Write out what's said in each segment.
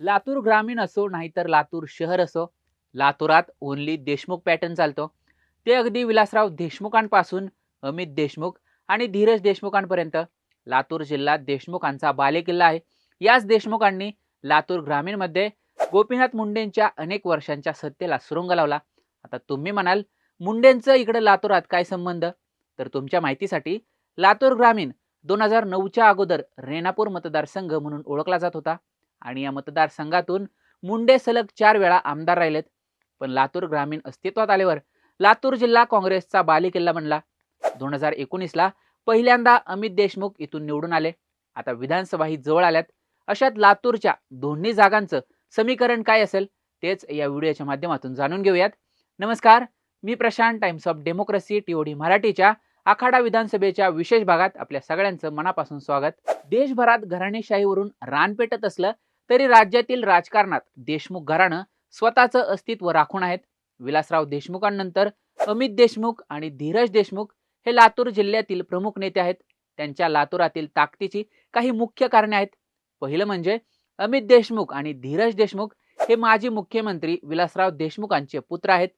लातूर ग्रामीण असो नाहीतर लातूर शहर असो लातूरात ओनली देशमुख पॅटर्न चालतो. ते अगदी विलासराव देशमुखांपासून अमित देशमुख आणि धीरज देशमुखांपर्यंत. लातूर जिल्हा देशमुखांचा बालेकिल्ला आहे. याच देशमुखांनी लातूर ग्रामीणमध्ये गोपीनाथ मुंडेंच्या अनेक वर्षांच्या सत्तेला सुरुंग लावला. आता तुम्ही म्हणाल मुंडेंचं इकडं लातूरात काय संबंध? तर तुमच्या माहितीसाठी लातूर ग्रामीण दोन हजार नऊच्या अगोदर रेणापूर मतदारसंघ म्हणून ओळखला जात होता. आणि या मतदारसंघातून मुंडे सलग चार वेळा आमदार राहिलेत. पण लातूर ग्रामीण अस्तित्वात आल्यावर लातूर जिल्हा काँग्रेसचा बालेकिल्ला बनला. दोन हजार एकोणीसला पहिल्यांदा अमित देशमुख इथून निवडून आले. आता विधानसभा ही जवळ आल्यात. अशात लातूरच्या दोन्ही जागांचं समीकरण काय असेल तेच या व्हिडिओच्या माध्यमातून जाणून घेऊयात. नमस्कार मी Prashant Times of Democracy TOD मराठीच्या आखाडा विधानसभेच्या विशेष भागात आपल्या सगळ्यांचं मनापासून स्वागत. देशभरात घराणेशाहीवरून रान पेटत असलं तरी राज्यातील राजकारणात देशमुख घराणं स्वतःचं अस्तित्व राखून आहेत. विलासराव देशमुखांनंतर अमित देशमुख आणि धीरज देशमुख हे लातूर जिल्ह्यातील प्रमुख नेते आहेत. त्यांच्या लातूरातील ताकदीची काही मुख्य कारणे आहेत. पहिलं म्हणजे अमित देशमुख आणि धीरज देशमुख हे माजी मुख्यमंत्री विलासराव देशमुखांचे पुत्र आहेत.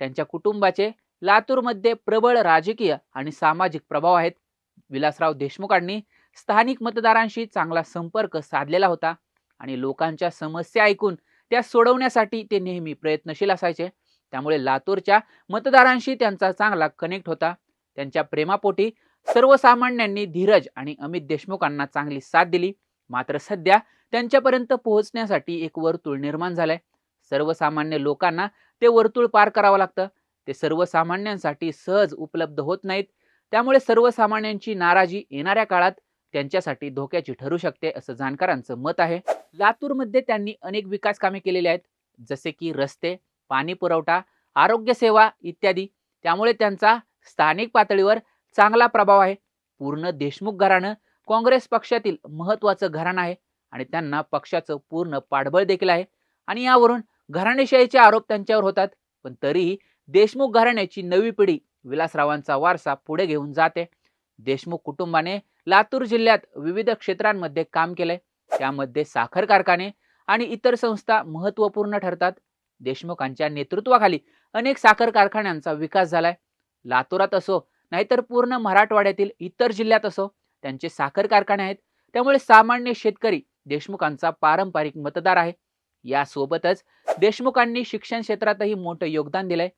त्यांच्या कुटुंबाचे लातूरमध्ये प्रबळ राजकीय आणि सामाजिक प्रभाव आहेत. विलासराव देशमुखांनी स्थानिक मतदारांशी चांगला संपर्क साधलेला होता. आणि लोकांच्या समस्या ऐकून त्या सोडवण्यासाठी ते नेहमी प्रयत्नशील असायचे. त्यामुळे लातूरच्या मतदारांशी त्यांचा चांगला कनेक्ट होता. त्यांच्या प्रेमापोटी सर्वसामान्यांनी धीरज आणि अमित देशमुखांना चांगली साथ दिली. मात्र सध्या त्यांच्यापर्यंत पोहोचण्यासाठी एक वर्तुळ निर्माण झालंय. सर्वसामान्य लोकांना ते वर्तुळ पार करावं लागतं. ते सर्वसामान्यांसाठी सहज उपलब्ध होत नाहीत. त्यामुळे सर्वसामान्यांची नाराजी येणाऱ्या काळात त्यांच्यासाठी धोक्याची ठरू शकते असं जाणकारांचं मत आहे. लातूरमध्ये त्यांनी अनेक विकास कामे केलेली आहेत. जसे की रस्ते पाणी पुरवठा आरोग्य सेवा इत्यादी. त्यामुळे त्यांचा स्थानिक पातळीवर चांगला प्रभाव आहे. पूर्ण देशमुख घराणं काँग्रेस पक्षातील महत्वाचं घराणं आहे आणि त्यांना पक्षाचं पूर्ण पाठबळ देखील आहे. आणि यावरून घराणेशाहीचे आरोप त्यांच्यावर होतात. पण तरीही देशमुख घराण्याची नवी पिढी विलासरावांचा वारसा पुढे घेऊन जाते. देशमुख कुटुंबाने लातूर जिल्ह्यात विविध क्षेत्रांमध्ये काम केलंय. त्यामध्ये साखर कारखाने आणि इतर संस्था महत्त्वपूर्ण ठरतात. देशमुखांच्या नेतृत्वाखाली अनेक साखर कारखान्यांचा विकास झालाय. लातूरात असो नाहीतर पूर्ण मराठवाड्यातील इतर जिल्ह्यात असो त्यांचे साखर कारखाने आहेत. त्यामुळे सामान्य शेतकरी देशमुखांचा पारंपरिक मतदार आहे. यासोबतच देशमुखांनी शिक्षण क्षेत्रातही मोठं योगदान दिलंय.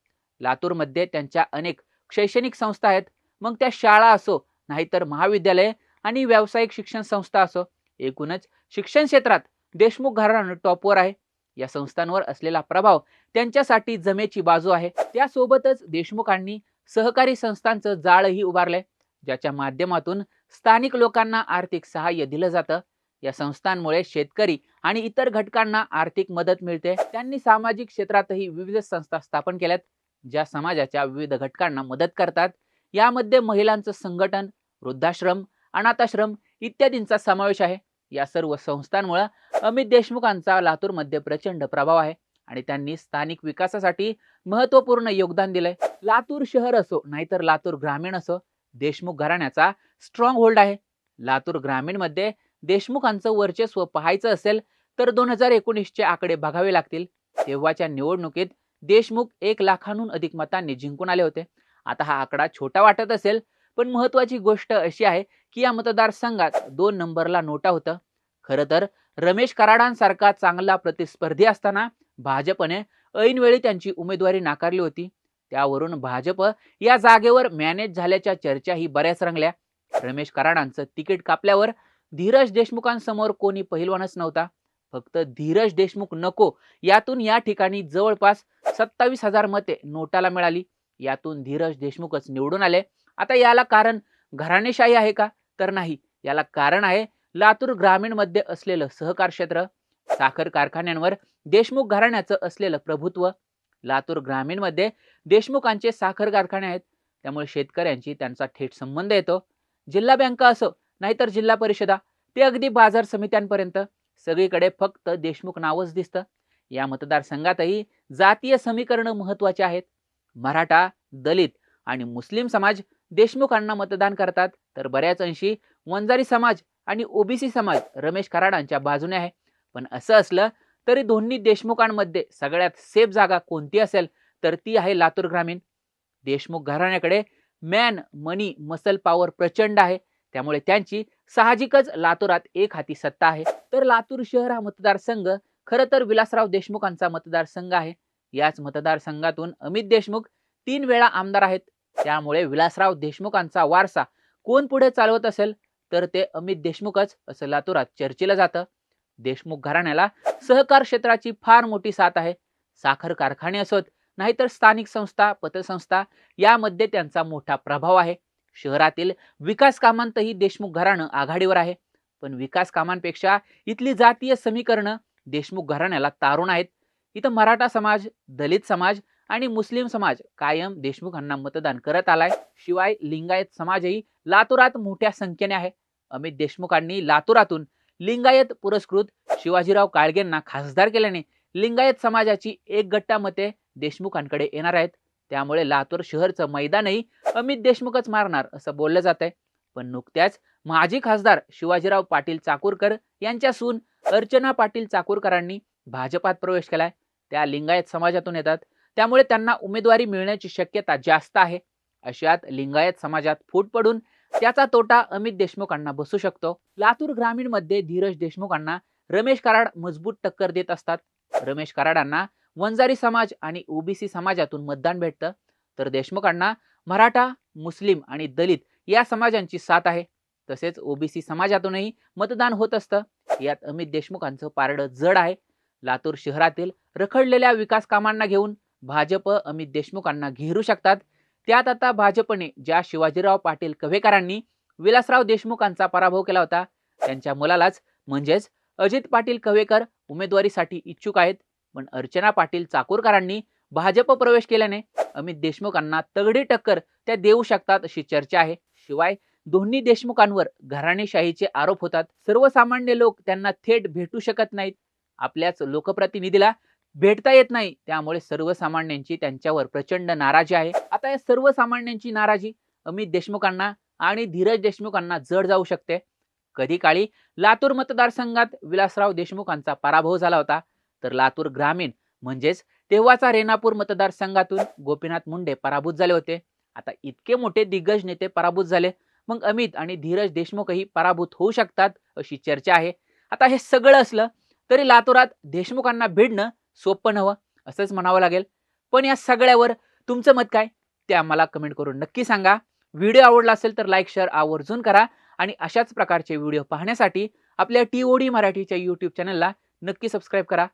लातूरमध्ये त्यांच्या अनेक शैक्षणिक संस्था आहेत. मग त्या शाळा असो नाहीतर महाविद्यालय आणि व्यावसायिक शिक्षण संस्था असो. एकूणच शिक्षण क्षेत्रात देशमुख घराणं टॉपवर आहे. या संस्थांवर असलेला प्रभाव त्यांच्यासाठी जमेची बाजू आहे. त्यासोबतच देशमुखांनी सहकारी संस्थांचं जाळही उभारलंय ज्याच्या माध्यमातून स्थानिक लोकांना आर्थिक सहाय्य दिलं जातं. या संस्थांमुळे शेतकरी आणि इतर घटकांना आर्थिक मदत मिळते. त्यांनी सामाजिक क्षेत्रातही विविध संस्था स्थापन केल्यात ज्या समाजाच्या विविध घटकांना मदत करतात. यामध्ये महिलांचं संघटन वृद्धाश्रम अनाथाश्रम इत्यादींचा समावेश आहे. या सर्व संस्थांमुळे अमित देशमुखांचा लातूरमध्ये प्रचंड प्रभाव आहे आणि त्यांनी स्थानिक विकासासाठी महत्त्वपूर्ण योगदान दिलंय. लातूर शहर असो नाहीतर लातूर ग्रामीण असो देशमुख घराण्याचा स्ट्रॉंग होल्ड आहे. लातूर ग्रामीणमध्ये देशमुखांचं वर्चस्व पाहायचं असेल तर दोन हजार एकोणीसचे आकडे बघावे लागतील. तेव्हाच्या निवडणुकीत देशमुख एक लाखांहून अधिक मतांनी जिंकून आले होते. आता हा आकडा छोटा वाटत असेल पण महत्वाची गोष्ट अशी आहे की या मतदारसंघात दोन नंबरला नोटा होतं. खरं तर रमेश कराडांसारखा चांगला प्रतिस्पर्धी असताना भाजपने ऐनवेळी त्यांची उमेदवारी नाकारली होती. त्यावरून भाजप या जागेवर मॅनेज झाल्याच्या चर्चाही बऱ्याच रंगल्या. रमेश कराडांचं तिकीट कापल्यावर धीरज देशमुखांसमोर कोणी पहिलवानच नव्हता. फक्त धीरज देशमुख नको यातून या ठिकाणी जवळपास सत्तावीस हजार मते नोटाला मिळाली. यातून धीरज देशमुखच निवडून आले. आता याला कारण घराणेशाही आहे का? तर नाही. याला कारण आहे लातूर ग्रामीणमध्ये असलेलं सहकार क्षेत्र. साखर कारखान्यांवर देशमुख घराण्याचं असलेलं प्रभुत्व. लातूर ग्रामीणमध्ये देशमुखांचे साखर कारखाने आहेत. त्यामुळे शेतकऱ्यांची त्यांचा थेट संबंध येतो. जिल्हा बँका असो नाहीतर जिल्हा परिषदा ते अगदी बाजार समित्यांपर्यंत. सगळीकडे फक्त देशमुख नावच दिसतं. या मतदारसंघातही जातीय समीकरणं महत्त्वाचे आहेत. मराठा दलित आणि मुस्लिम समाज देशमुखांना मतदान करतात. तर बऱ्याच अंशी वंजारी समाज आणि ओबीसी समाज रमेश कराडांच्या बाजूने आहे. पण असं असलं तरी दोन्ही देशमुखांमध्ये सगळ्यात सेफ जागा कोणती असेल तर ती आहे लातूर ग्रामीण. देशमुख घराण्याकडे मॅन मनी मसल पॉवर प्रचंड आहे. त्यामुळे त्यांची साहजिकच लातूरात एक हाती सत्ता आहे. तर लातूर शहर हा मतदारसंघ खरं तर विलासराव देशमुखांचा मतदारसंघ आहे. याच मतदारसंघातून अमित देशमुख तीन वेळा आमदार आहेत. त्यामुळे विलासराव देशमुखांचा वारसा कोण पुढे चालवत असेल? तर ते अमित देशमुखच असं लातुरात चर्चेला जातं. देशमुख घराण्याला सहकार क्षेत्राची फार मोठी साथ आहे. साखर कारखाने असोत नाहीतर स्थानिक संस्था पतसंस्था यामध्ये त्यांचा मोठा प्रभाव आहे. शहरातील विकास कामांतही देशमुख घराणं आघाडीवर आहे. पण विकास कामांपेक्षा इथली जातीय समीकरणं देशमुख घराण्याला तारून आहेत. इथं मराठा समाज दलित समाज आणि मुस्लिम समाज कायम देशमुखांना मतदान करत आलाय. शिवाय लिंगायत समाजही लातूरात मोठ्या संख्येने आहे. अमित देशमुखांनी लातूरातून लिंगायत पुरस्कृत शिवाजीराव काळगेंना खासदार केल्याने लिंगायत समाजाची एक गट्टा मते देशमुखांकडे येणार आहेत. त्यामुळे लातूर शहरचं मैदानही अमित देशमुखच मारणार असं बोललं जात आहे पण नुकत्याच माजी खासदार शिवाजीराव पाटील चाकूरकर यांच्या सून अर्चना पाटील चाकूरकरांनी भाजपात प्रवेश केलाय. त्या लिंगायत समाजातून येतात. त्यामुळे त्यांना उमेदवारी मिळण्याची शक्यता जास्त आहे. अशात लिंगायत समाजात फूट पडून त्याचा तोटा अमित देशमुखांना बसू शकतो. लातूर ग्रामीणमध्ये धीरज देशमुखांना रमेश कराड मजबूत टक्कर देत असतात. रमेश कराडांना वंजारी समाज आणि ओबीसी समाजातून मतदान भेटतं. तर देशमुखांना मराठा मुस्लिम आणि दलित या समाजांची साथ आहे. तसेच ओबीसी समाजातूनही मतदान होत असतं. यात अमित देशमुखांचं पारडं जड आहे. लातूर शहरातील रखडलेल्या विकास कामांना घेऊन भाजप अमित देशमुखांना घेरू शकतात. त्यात आता भाजपने ज्या शिवाजीराव पाटील कव्हेकरांनी विलासराव देशमुखांचा पराभव केला होता त्यांच्या मुलालाच म्हणजेच अजित पाटील कव्हेकर उमेदवारीसाठी इच्छुक आहेत. पण अर्चना पाटील चाकूरकरांनी भाजप प्रवेश केल्याने अमित देशमुखांना तगडी टक्कर त्या देऊ शकतात अशी चर्चा आहे. शिवाय दोन्ही देशमुखांवर घराणेशाहीचे आरोप होतात. सर्वसामान्य लोक त्यांना थेट भेटू शकत नाहीत. आपल्याच लोकप्रतिनिधीला भेटता येत नाही. त्यामुळे सर्वसामान्यांची त्यांच्यावर प्रचंड नाराजी आहे. आता या सर्वसामान्यांची नाराजी अमित देशमुखांना आणि धीरज देशमुखांना जड जाऊ शकते. कधी काळी लातूर मतदारसंघात विलासराव देशमुखांचा पराभव झाला होता. तर लातूर ग्रामीण म्हणजेच तेव्हाचा रेणापूर मतदारसंघातून गोपीनाथ मुंडे पराभूत झाले होते. आता इतके मोठे दिग्गज नेते पराभूत झाले. मग अमित आणि धीरज देशमुखही पराभूत होऊ शकतात अशी चर्चा आहे. आता हे सगळं असलं तरी लातूरात देशमुखांना भिडणं सोपं हवं असंच म्हणावं लागेल. पण या सगळ्यावर तुमचं मत काय? ते आम्हाला कमेंट करून नक्की सांगा. व्हिडिओ आवडला असेल तर लाईक शेअर आवर्जून करा आणि अशाच प्रकारचे व्हिडिओ पाहण्यासाठी आपल्या टी ओ डी मराठीच्या यूट्यूब चॅनलला नक्की सबस्क्राईब करा.